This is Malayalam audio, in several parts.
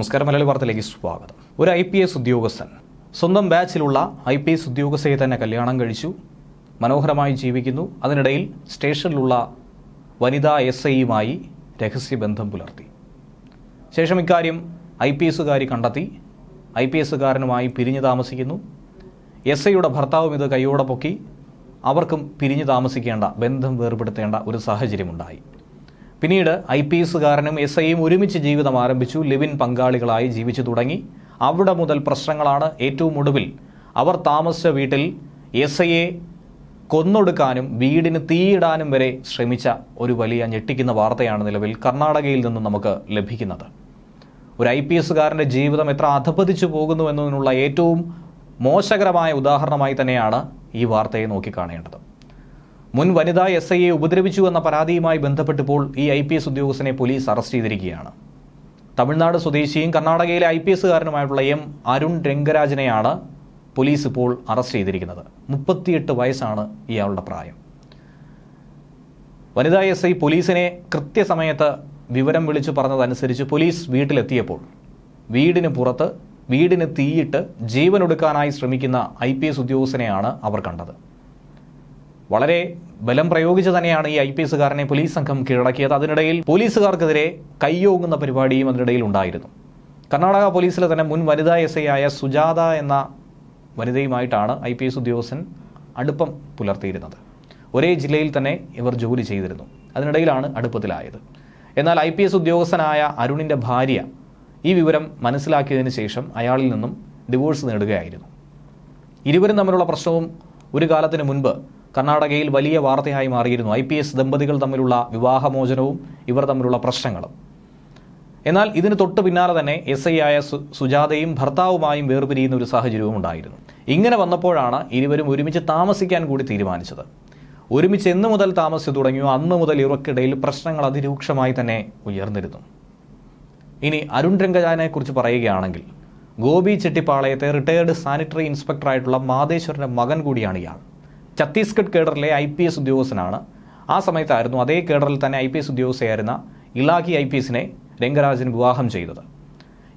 നമസ്കാരം മലയാളി വാർത്തയിലേക്ക് സ്വാഗതം. ഒരു ഐ പി എസ് ഉദ്യോഗസ്ഥൻ സ്വന്തം ബാച്ചിലുള്ള ഐ പി എസ് ഉദ്യോഗസ്ഥയെ തന്നെ കല്യാണം കഴിച്ചു മനോഹരമായി ജീവിക്കുന്നു. അതിനിടയിൽ സ്റ്റേഷനിലുള്ള വനിതാ എസ് ഐയുമായി രഹസ്യബന്ധം പുലർത്തി. ശേഷം ഇക്കാര്യം ഐ പി എസുകാരി കണ്ടെത്തി. ഐ പി എസുകാരനുമായി പിരിഞ്ഞു താമസിക്കുന്നു. എസ് ഐയുടെ ഭർത്താവും ഇത് കൈയോടെ പൊക്കി. അവർക്കും പിരിഞ്ഞു താമസിക്കേണ്ട ബന്ധം വേർപെടുത്തേണ്ട ഒരു സാഹചര്യമുണ്ടായി. പിന്നീട് ഐ പി എസുകാരനും എസ് ഐയും ഒരുമിച്ച് ജീവിതം ആരംഭിച്ചു. ലിവിൻ പങ്കാളികളായി ജീവിച്ചു തുടങ്ങി. അവിടെ മുതൽ പ്രശ്നങ്ങളാണ് ഏറ്റവും ഒടുവിൽ. അവർ താമസിച്ച വീട്ടിൽ എസ് ഐയെ കൊന്നൊടുക്കാനും വീടിന് തീയിടാനും വരെ ശ്രമിച്ച ഒരു വലിയ ഞെട്ടിക്കുന്ന വാർത്തയാണ് നിലവിൽ കർണാടകയിൽ നിന്ന് നമുക്ക് ലഭിക്കുന്നത്. ഒരു ഐ പി എസുകാരന്റെ ജീവിതം എത്ര അധപതിച്ചു പോകുന്നു എന്നതിനുള്ള ഏറ്റവും മോശകരമായ ഉദാഹരണമായി തന്നെയാണ് ഈ വാർത്തയെ നോക്കിക്കാണേണ്ടത്. മുൻ വനിതാ എസ് ഐയെ ഉപദ്രവിച്ചു എന്ന പരാതിയുമായി ബന്ധപ്പെട്ടപ്പോൾ ഈ ഐ പി എസ് ഉദ്യോഗസ്ഥനെ പോലീസ് അറസ്റ്റ് ചെയ്തിരിക്കുകയാണ്. തമിഴ്നാട് സ്വദേശിയും കർണാടകയിലെ ഐ പി എസുകാരനുമായിട്ടുള്ള എം അരുൺ രംഗരാജനെയാണ് പോലീസ് ഇപ്പോൾ അറസ്റ്റ് ചെയ്തിരിക്കുന്നത്. മുപ്പത്തിയെട്ട് വയസ്സാണ് ഇയാളുടെ പ്രായം. വനിതാ എസ് ഐ പോലീസിനെ കൃത്യസമയത്ത് വിവരം വിളിച്ചു പറഞ്ഞതനുസരിച്ച് പോലീസ് വീട്ടിലെത്തിയപ്പോൾ വീടിന് പുറത്ത് വീടിന് തീയിട്ട് ജീവനൊടുക്കാനായി ശ്രമിക്കുന്ന ഐ പി എസ് ഉദ്യോഗസ്ഥനെയാണ് അവർ കണ്ടത്. വളരെ ബലം പ്രയോഗിച്ച് തന്നെയാണ് ഈ ഐ പി എസുകാരനെ പോലീസ് സംഘം കീഴടക്കിയത്. അതിനിടയിൽ പോലീസുകാർക്കെതിരെ കയ്യോങ്ങുന്ന പരിപാടിയും അതിനിടയിൽ ഉണ്ടായിരുന്നു. കർണാടക പോലീസിലെ തന്നെ മുൻ വനിതാ എസ് ഐ ആയ സുജാത എന്ന വനിതയുമായിട്ടാണ് ഐ പി എസ് ഉദ്യോഗസ്ഥൻ അടുപ്പം പുലർത്തിയിരുന്നത്. ഒരേ ജില്ലയിൽ തന്നെ ഇവർ ജോലി ചെയ്തിരുന്നു. അതിനിടയിലാണ് അടുപ്പത്തിലായത്. എന്നാൽ ഐ പി എസ് ഉദ്യോഗസ്ഥനായ അരുണിന്റെ ഭാര്യ ഈ വിവരം മനസ്സിലാക്കിയതിന് ശേഷം അയാളിൽ നിന്നും ഡിവോഴ്സ് നേടുകയായിരുന്നു. ഇരുവരും തമ്മിലുള്ള പ്രശ്നവും ഒരു കാലത്തിന് മുൻപ് കർണാടകയിൽ വലിയ വാർത്തയായി മാറിയിരുന്നു ഐ പി എസ് ദമ്പതികൾ തമ്മിലുള്ള വിവാഹമോചനവും ഇവർ തമ്മിലുള്ള പ്രശ്നങ്ങളും. എന്നാൽ ഇതിന് തൊട്ട് പിന്നാലെ തന്നെ എസ് ഐ ആയ സുജാതയും ഭർത്താവുമായും വേർപിരിയുന്ന ഒരു സാഹചര്യവും ഉണ്ടായിരുന്നു. ഇങ്ങനെ വന്നപ്പോഴാണ് ഇരുവരും ഒരുമിച്ച് താമസിക്കാൻ കൂടി തീരുമാനിച്ചത്. ഒരുമിച്ച് എന്നു മുതൽ താമസിച്ചു തുടങ്ങിയോ അന്ന് മുതൽ ഇവർക്കിടയിൽ പ്രശ്നങ്ങൾ അതിരൂക്ഷമായി തന്നെ ഉയർന്നിരുന്നു. ഇനി അരുൺ രംഗജാനെക്കുറിച്ച് പറയുകയാണെങ്കിൽ ഗോപി ചെട്ടിപ്പാളയത്തെ റിട്ടയേർഡ് സാനിറ്ററി ഇൻസ്പെക്ടറായിട്ടുള്ള മാതേശ്വരന്റെ മകൻ കൂടിയാണ് ഇയാൾ. ഛത്തീസ്ഗഡ് കേഡറിലെ ഐ പി എസ് ഉദ്യോഗസ്ഥനാണ്. ആ സമയത്തായിരുന്നു അതേ കേഡറിൽ തന്നെ ഐ പി എസ് ഉദ്യോഗസ്ഥയായിരുന്ന ഇലാഖി ഐ പി എസിനെ രംഗരാജൻ വിവാഹം ചെയ്തത്.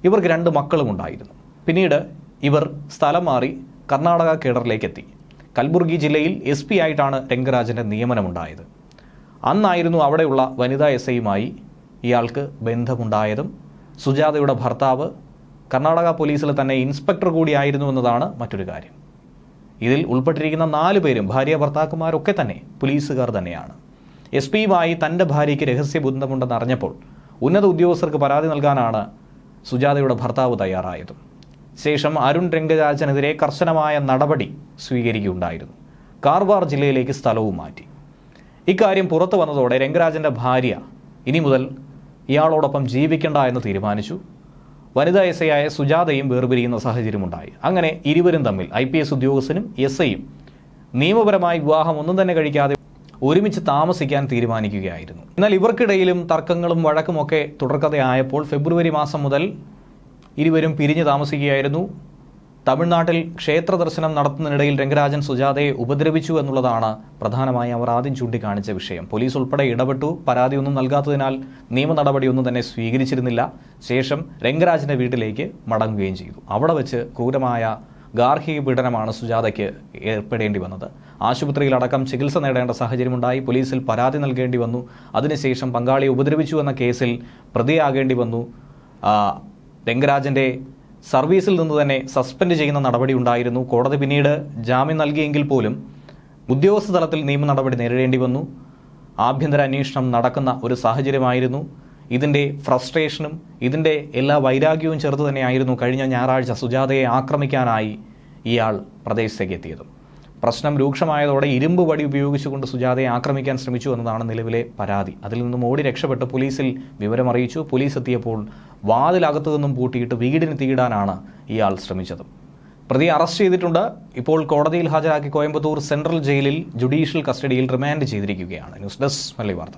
ഇവർക്ക് രണ്ട് മക്കളും ഉണ്ടായിരുന്നു. പിന്നീട് ഇവർ സ്ഥലം മാറി കർണാടക കേഡറിലേക്ക് എത്തി. കൽബുർഗി ജില്ലയിൽ എസ് പി ആയിട്ടാണ് രംഗരാജന്റെ നിയമനമുണ്ടായത്. അന്നായിരുന്നു അവിടെയുള്ള വനിതാ എസ് ഐയുമായി ഇയാൾക്ക് ബന്ധമുണ്ടായതും സുജാതയുടെ ഭർത്താവ് കർണാടക പോലീസിൽ തന്നെ ഇൻസ്പെക്ടർ കൂടിയായിരുന്നു എന്നതാണ് മറ്റൊരു കാര്യം. ഇതിൽ ഉൾപ്പെട്ടിരിക്കുന്ന നാല് പേരും ഭാര്യ ഭർത്താക്കന്മാരൊക്കെ തന്നെ പോലീസുകാർ തന്നെയാണ്. എസ് പിയുമായി തന്റെ ഭാര്യയ്ക്ക് രഹസ്യ ബന്ധമുണ്ടെന്ന് അറിഞ്ഞപ്പോൾ ഉന്നത ഉദ്യോഗസ്ഥർക്ക് പരാതി നൽകാനാണ് സുജാതയുടെ ഭർത്താവ് തയ്യാറായതും. ശേഷം അരുൺ രംഗരാജനെതിരെ കർശനമായ നടപടി സ്വീകരിക്കുകയുണ്ടായിരുന്നു. കാർവാർ ജില്ലയിലേക്ക് സ്ഥലവും മാറ്റി. ഇക്കാര്യം പുറത്തു വന്നതോടെ രംഗരാജന്റെ ഭാര്യ ഇനി മുതൽ ഇയാളോടൊപ്പം ജീവിക്കണ്ട എന്ന് തീരുമാനിച്ചു. വനിതാ എസ് ഐയായ സുജാതയും വേർപിരിയുന്ന സാഹചര്യമുണ്ടായി. അങ്ങനെ ഇരുവരും തമ്മിൽ ഐ പി എസ് ഉദ്യോഗസ്ഥനും എസ് ഐയും നിയമപരമായി വിവാഹം ഒന്നും തന്നെ കഴിക്കാതെ ഒരുമിച്ച് താമസിക്കാൻ തീരുമാനിക്കുകയായിരുന്നു. എന്നാൽ ഇവർക്കിടയിലും തർക്കങ്ങളും വഴക്കുമൊക്കെ തുടർക്കഥയായപ്പോൾ ഫെബ്രുവരി മാസം മുതൽ ഇരുവരും പിരിഞ്ഞ് താമസിക്കുകയായിരുന്നു. തമിഴ്നാട്ടിൽ ക്ഷേത്ര ദർശനം നടത്തുന്നതിനിടയിൽ രംഗരാജൻ സുജാതയെ ഉപദ്രവിച്ചു എന്നുള്ളതാണ് പ്രധാനമായി അവർ ആദ്യം ചൂണ്ടിക്കാണിച്ച വിഷയം. പോലീസ് ഉൾപ്പെടെ ഇടപെട്ടു. പരാതിയൊന്നും നൽകാത്തതിനാൽ നിയമ നടപടിയൊന്നും തന്നെ സ്വീകരിച്ചിരുന്നില്ല. ശേഷം രംഗരാജന്റെ വീട്ടിലേക്ക് മടങ്ങുകയും ചെയ്തു. അവിടെ വെച്ച് ക്രൂരമായ ഗാർഹിക പീഡനമാണ് സുജാതയ്ക്ക് ഏർപ്പെടേണ്ടി വന്നത്. ആശുപത്രിയിലടക്കം ചികിത്സ നേടേണ്ട സാഹചര്യമുണ്ടായി. പോലീസിൽ പരാതി നൽകേണ്ടി വന്നു. അതിനുശേഷം പങ്കാളിയെ ഉപദ്രവിച്ചു എന്ന കേസിൽ പ്രതിയാകേണ്ടി വന്നു. രംഗരാജന്റെ സർവീസിൽ നിന്ന് തന്നെ സസ്പെൻഡ് ചെയ്യുന്ന നടപടി ഉണ്ടായിരുന്നു. കോടതി പിന്നീട് ജാമ്യം നൽകിയെങ്കിൽ പോലും ഉദ്യോഗസ്ഥ തലത്തിൽ നിയമ നടപടി നേരിടേണ്ടി വന്നു. ആഭ്യന്തര അന്വേഷണം നടക്കുന്ന ഒരു സാഹചര്യമായിരുന്നു. ഇതിന്റെ ഫ്രസ്ട്രേഷനും ഇതിന്റെ എല്ലാ വൈരാഗ്യവും ചേർത്ത് തന്നെയായിരുന്നു കഴിഞ്ഞ ഞായറാഴ്ച സുജാതയെ ആക്രമിക്കാനായി ഇയാൾ പ്രദേശത്തേക്ക് എത്തിയത്. പ്രശ്നം രൂക്ഷമായതോടെ ഇരുമ്പ് വടി ഉപയോഗിച്ചുകൊണ്ട് സുജാതയെ ആക്രമിക്കാൻ ശ്രമിച്ചു എന്നതാണ് നിലവിലെ പരാതി. അതിൽ നിന്നും ഓടി രക്ഷപ്പെട്ട് പോലീസിൽ വിവരമറിയിച്ചു. പോലീസ് എത്തിയപ്പോൾ വാതിലകത്തു നിന്നും പൂട്ടിയിട്ട് വീടിന് തീടാനാണ് ഇയാൾ ശ്രമിച്ചത്. പ്രതി അറസ്റ്റ് ചെയ്തിട്ടുണ്ട്. ഇപ്പോൾ കോടതിയിൽ ഹാജരാക്കി കോയമ്പത്തൂർ സെൻട്രൽ ജയിലിൽ ജുഡീഷ്യൽ കസ്റ്റഡിയിൽ റിമാൻഡ് ചെയ്തിരിക്കുകയാണ്. ന്യൂസ് ഡെസ്ക് മല്ലി വാർത്ത.